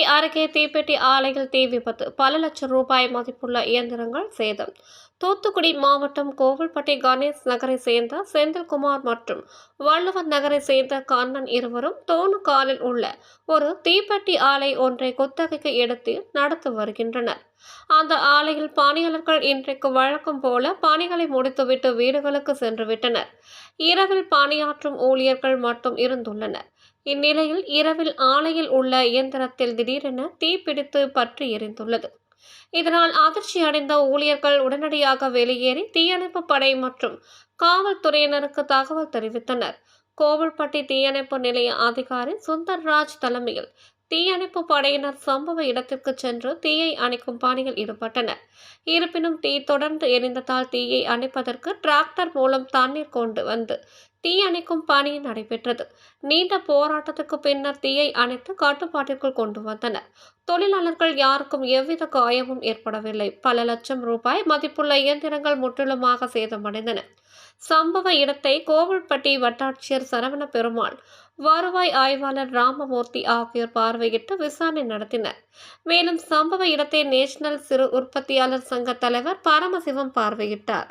அருகே தீப்பெட்டி ஆலையில் தீ விபத்து. பல லட்சம் ரூபாய் மதிப்புள்ள இயந்திரங்கள் சேதம். தூத்துக்குடி மாவட்டம் கோவில்பட்டி கணேஷ் நகரை சேர்ந்த செந்தில்குமார் மற்றும் வள்ளுவர் நகரை சேர்ந்த கண்ணன் இருவரும் தோணு காலில் உள்ள ஒரு தீப்பெட்டி ஆலை ஒன்றை குத்தகைக்கு எடுத்து நடத்தி வருகின்றனர். அந்த ஆலையில் பணியாளர்கள் இன்றைக்கு வழக்கம் போல பணிகளை முடித்துவிட்டு வீடுகளுக்கு சென்று விட்டனர். இரவில் பணியாற்றும் ஊழியர்கள் மட்டும் இருந்துள்ளனர். இந்நிலையில் இரவில் ஆலையில் உள்ள இயந்திரத்தில் திடீரென தீப்பிடித்து பற்றி எரிந்துள்ளது. இதனால் அதிர்ச்சி அடைந்த ஊழியர்கள் உடனடியாக வெளியேறி தீயணைப்பு படை மற்றும் காவல்துறையினருக்கு தகவல் தெரிவித்தனர். கோவில்பட்டி தீயணைப்பு நிலைய அதிகாரி சுந்தர்ராஜ் தலைமையில் தீயணைப்பு படையினர் சம்பவ இடத்திற்கு சென்று தீயை அணைக்கும் பணியில் ஈடுபட்டனர். இருப்பினும் தீ தொடர்ந்து எரிந்ததால் தீயை அணைப்பதற்கு டிராக்டர் மூலம் தண்ணீர் கொண்டு வந்து தீ அணைக்கும் பணி நடைபெற்றது. நீண்ட போராட்டத்துக்கு பின்னர் தீயை அணைத்து கட்டுப்பாட்டிற்குள் கொண்டு வந்தனர். தொழிலாளர்கள் யாருக்கும் எவ்வித காயமும் ஏற்படவில்லை. பல லட்சம் ரூபாய் மதிப்புள்ள இயந்திரங்கள் முற்றிலுமாக சேதமடைந்தன. சம்பவ இடத்தை கோவில்பட்டி வட்டாட்சியர் சரவண பெருமாள் வருவாய் ஆய்வாளர் ராமமூர்த்தி ஆகியோர் பார்வையிட்டு விசாரணை நடத்தினர். மேலும் சம்பவ இடத்தை நேஷனல் சிறு உற்பத்தியாளர் சங்க தலைவர் பரமசிவம் பார்வையிட்டார்.